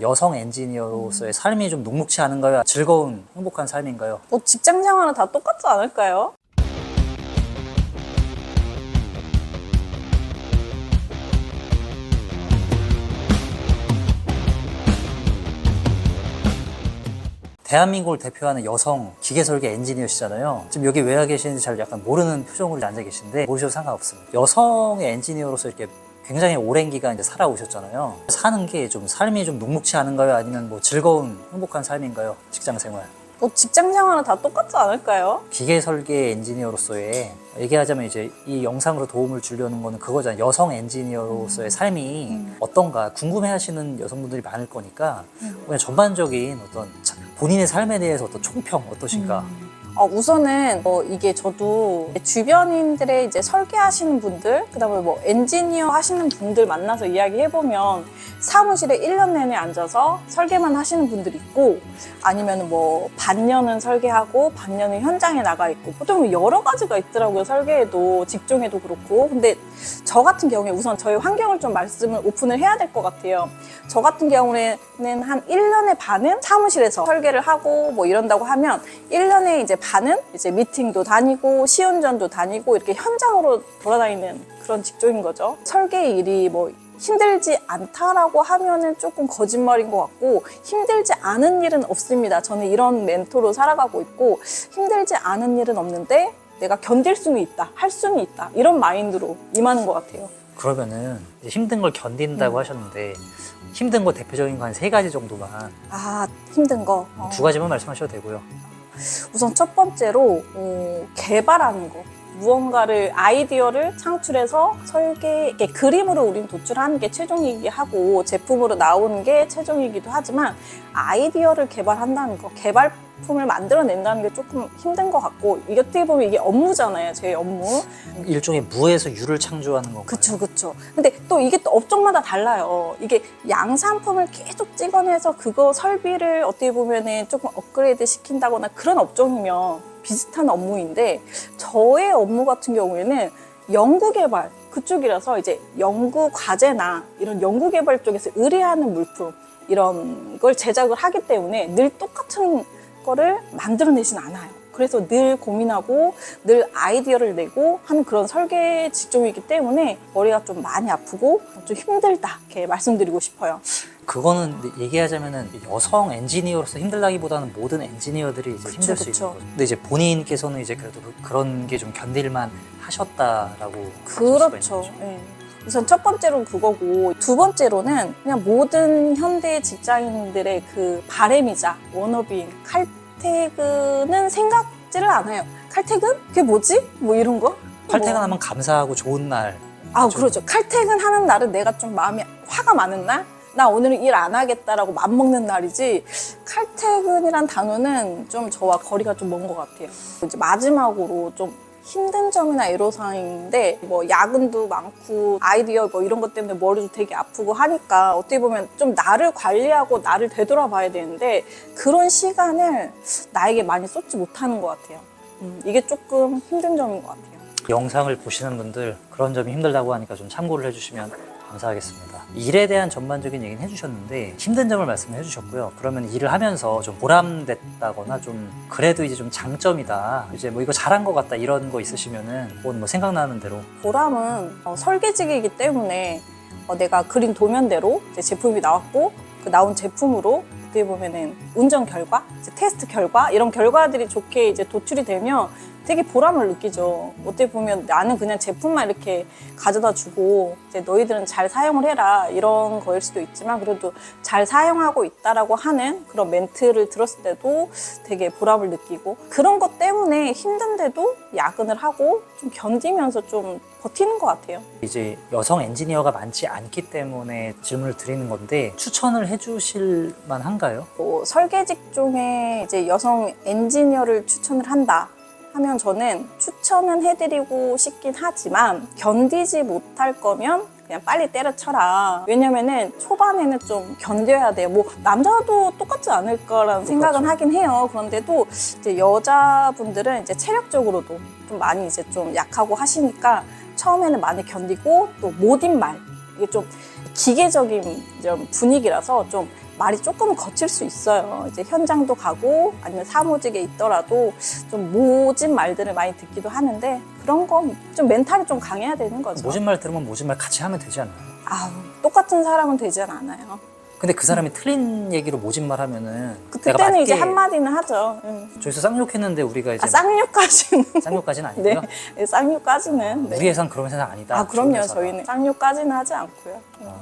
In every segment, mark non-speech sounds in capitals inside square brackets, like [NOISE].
여성 엔지니어로서의 삶이 좀 녹록치 않은가요? 즐거운 행복한 삶인가요? 뭐 직장 생활은 다 똑같지 않을까요? 대한민국을 대표하는 여성 기계 설계 엔지니어시잖아요. 지금 여기 왜 와 계시는지 잘 약간 모르는 표정으로 앉아 계신데 모르셔도 상관없습니다. 여성의 엔지니어로서 이렇게 굉장히 오랜 기간 이제 살아오셨잖아요. 사는 게 좀 삶이 좀 녹록치 않은가요? 아니면 뭐 즐거운 행복한 삶인가요? 직장 생활. 뭐 직장 생활은 다 똑같지 않을까요? 기계 설계 엔지니어로서의 얘기하자면 이제 이 영상으로 도움을 주려는 거는 그거잖아요. 여성 엔지니어로서의 삶이 음. 어떤가 궁금해하시는 여성분들이 많을 거니까 음. 그냥 전반적인 어떤 자- 본인의 삶에 대해서 어떤 총평 어떠신가? 어, 우선은 뭐 이게 저도 주변인들의 이제 설계하시는 분들, 그다음에 뭐 엔지니어 하시는 분들 만나서 이야기해 보면 사무실에 1년 내내 앉아서 설계만 하시는 분들이 있고 아니면은 뭐 반년은 설계하고 반년은 현장에 나가 있고 보통 여러 가지가 있더라고요. 설계에도 직종에도 그렇고. 근데 저 같은 경우에 우선 저희 환경을 좀 말씀을 오픈을 해야 될 것 같아요. 저 같은 경우에는 한 1년의 반은 사무실에서 설계를 하고 뭐 이런다고 하면 1년에 이제 반은 이제 미팅도 다니고 시운전도 다니고 이렇게 현장으로 돌아다니는 그런 직종인 거죠. 설계 일이 뭐 힘들지 않다라고 하면은 조금 거짓말인 것 같고 힘들지 않은 일은 없습니다. 저는 이런 멘토로 살아가고 있고 힘들지 않은 일은 없는데 내가 견딜 수는 있다, 할 수는 있다 이런 마인드로 임하는 것 같아요. 그러면은 힘든 걸 견딘다고 음. 하셨는데 힘든 거 대표적인 거 한 세 가지 정도만 아 힘든 거. 어. 두 가지만 말씀하셔도 되고요. 우선 첫 번째로 어, 개발하는 거. 무언가를 아이디어를 창출해서 설계 이렇게 그림으로 우린 도출하는 게 최종이기 하고 제품으로 나오는 게 최종이기도 하지만 아이디어를 개발한다는 거 개발 품을 만들어낸다는 게 조금 힘든 것 같고 이게 어떻게 보면 이게 업무잖아요 제 업무 일종의 무에서 유를 창조하는 건가요? 그쵸, 그쵸. 근데 또 이게 또 업종마다 달라요. 이게 양산품을 계속 찍어내서 그거 설비를 어떻게 보면은 조금 업그레이드 시킨다거나 그런 업종이면 비슷한 업무인데 저의 업무 같은 경우에는 연구개발 그쪽이라서 이제 연구 과제나 이런 연구개발 쪽에서 의뢰하는 물품 이런 걸 제작을 하기 때문에 늘 똑같은 거를 만들어내진 않아요. 그래서 늘 고민하고 늘 아이디어를 내고 하는 그런 설계 직종이기 때문에 머리가 좀 많이 아프고 좀 힘들다 이렇게 말씀드리고 싶어요. 그거는 얘기하자면은 여성 엔지니어로서 힘들다기보다는 모든 엔지니어들이 이제 힘들 수 그쵸. 있는 거죠. 근데 이제 본인께서는 이제 그래도 그, 런 게 좀 견딜만 하셨다라고 수가 그렇죠. 거죠. 예. 우선 첫 번째로는 그거고 두 번째로는 그냥 모든 현대 직장인들의 그 바램이자 워너비인 칼퇴근은 생각지를 않아요. 칼퇴근? 그게 뭐지? 뭐 이런 거? 뭐. 칼퇴근하면 감사하고 좋은 날. 아, 좀- 그렇죠. 칼퇴근하는 날은 내가 좀 마음이 화가 많은 날? 나 오늘은 일 안 하겠다라고 맘먹는 날이지 칼퇴근이란 단어는 좀 저와 거리가 좀 먼 것 같아요. 이제 마지막으로 좀 힘든 점이나 애로사항인데 뭐 야근도 많고 아이디어 뭐 이런 것 때문에 머리도 되게 아프고 하니까 어떻게 보면 좀 나를 관리하고 나를 되돌아봐야 되는데 그런 시간을 나에게 많이 쏟지 못하는 것 같아요. 음, 이게 조금 힘든 점인 것 같아요. 영상을 보시는 분들 그런 점이 힘들다고 하니까 좀 참고를 해주시면 감사하겠습니다. 일에 대한 전반적인 얘기는 해주셨는데 힘든 점을 말씀을 해주셨고요. 그러면 일을 하면서 좀 보람됐다거나 좀 그래도 이제 좀 장점이다. 이제 뭐 이거 잘한 것 같다 이런 거 있으시면은 뭐 생각나는 대로 보람은 어, 설계직이기 때문에 어, 내가 그린 도면대로 이제 제품이 나왔고 그 나온 제품으로 어떻게 보면은 운전 결과, 이제 테스트 결과 이런 결과들이 좋게 이제 도출이 되면 되게 보람을 느끼죠. 어떻게 보면 나는 그냥 제품만 이렇게 가져다 주고 이제 너희들은 잘 사용을 해라 이런 거일 수도 있지만 그래도 잘 사용하고 있다라고 하는 그런 멘트를 들었을 때도 되게 보람을 느끼고 그런 것 때문에 힘든데도 야근을 하고 좀 견디면서 좀 버티는 것 같아요. 이제 여성 엔지니어가 많지 않기 때문에 질문을 드리는 건데 추천을 해주실 만한가요? 뭐 설계직 중에 이제 여성 엔지니어를 추천을 한다. 하면 저는 추천은 해드리고 싶긴 하지만 견디지 못할 거면 그냥 빨리 때려쳐라. 왜냐면은 초반에는 좀 견뎌야 돼요. 뭐 남자도 똑같지 않을까라는 생각은 하긴 해요. 그런데도 이제 여자분들은 이제 체력적으로도 좀 많이 이제 좀 약하고 하시니까 처음에는 많이 견디고 또 모든 말 이게 좀 기계적인 좀 분위기라서 좀 말이 조금 거칠 수 있어요. 이제 현장도 가고 아니면 사무직에 있더라도 좀 모진 말들을 많이 듣기도 하는데 그런 거좀 멘탈이 좀 강해야 되는 거죠. 모진 말 들으면 모진 말 같이 하면 되지 않나요? 아우, 똑같은 사람은 되진 않아요. 근데 그 사람이 틀린 얘기로 모진 말 하면은 그 내가 그때는 이제 맞게 한마디는 하죠. 응. 저기서 쌍욕했는데 우리가 이제 아, 쌍욕까지는. [LAUGHS] 쌍욕까지는 네. 아니고요. 네, 쌍욕까지는. 네. 우리 회사는 그런 회사 아니다. 아, 그럼요. 좋은 회사다. 저희는 쌍욕까지는 하지 않고요. 아,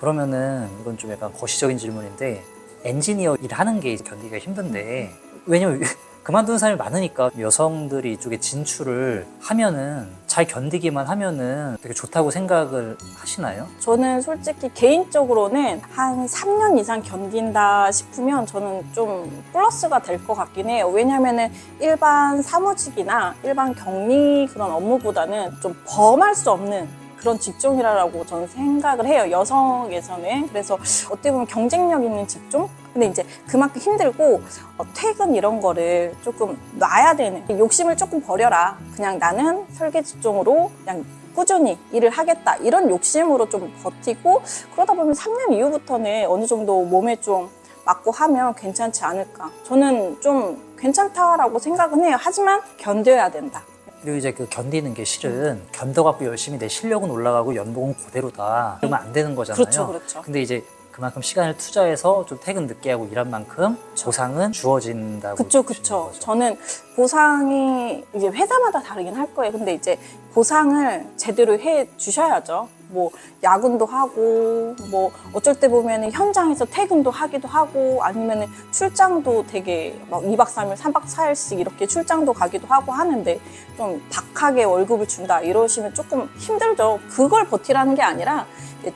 그러면은 이건 좀 약간 거시적인 질문인데 엔지니어 일하는 게 이제 견디기가 힘든데 왜냐면 [LAUGHS] 그만두는 사람이 많으니까 여성들이 이쪽에 진출을 하면은 잘 견디기만 하면은 되게 좋다고 생각을 하시나요? 저는 솔직히 개인적으로는 한 3년 이상 견딘다 싶으면 저는 좀 플러스가 될 것 같긴 해요. 왜냐면은 일반 사무직이나 일반 격리 그런 업무보다는 좀 범할 수 없는 그런 직종이라고 저는 생각을 해요. 여성에서는. 그래서 어떻게 보면 경쟁력 있는 직종? 근데 이제 그만큼 힘들고 어, 퇴근 이런 거를 조금 놔야 되는 욕심을 조금 버려라. 그냥 나는 설계 직종으로 그냥 꾸준히 일을 하겠다. 이런 욕심으로 좀 버티고 그러다 보면 3년 이후부터는 어느 정도 몸에 좀 맞고 하면 괜찮지 않을까. 저는 좀 괜찮다라고 생각은 해요. 하지만 견뎌야 된다. 그리고 이제 그 견디는 게 실은 견뎌갖고 열심히 내 실력은 올라가고 연봉은 그대로다. 그러면 안 되는 거잖아요. 그렇죠, 그렇죠. 근데 이제 그만큼 시간을 투자해서 좀 퇴근 늦게 하고 일한 만큼 보상은 주어진다고. 그쵸, 그쵸. 거죠. 저는 보상이 이제 회사마다 다르긴 할 거예요. 근데 이제 보상을 제대로 해 주셔야죠. 뭐, 야근도 하고, 뭐, 어쩔 때 보면 현장에서 퇴근도 하기도 하고, 아니면 출장도 되게 막 2박 3일, 3박 4일씩 이렇게 출장도 가기도 하고 하는데, 좀 박하게 월급을 준다, 이러시면 조금 힘들죠. 그걸 버티라는 게 아니라,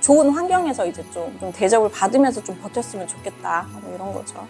좋은 환경에서 이제 좀, 좀 대접을 받으면서 좀 버텼으면 좋겠다. 뭐 이런 거죠.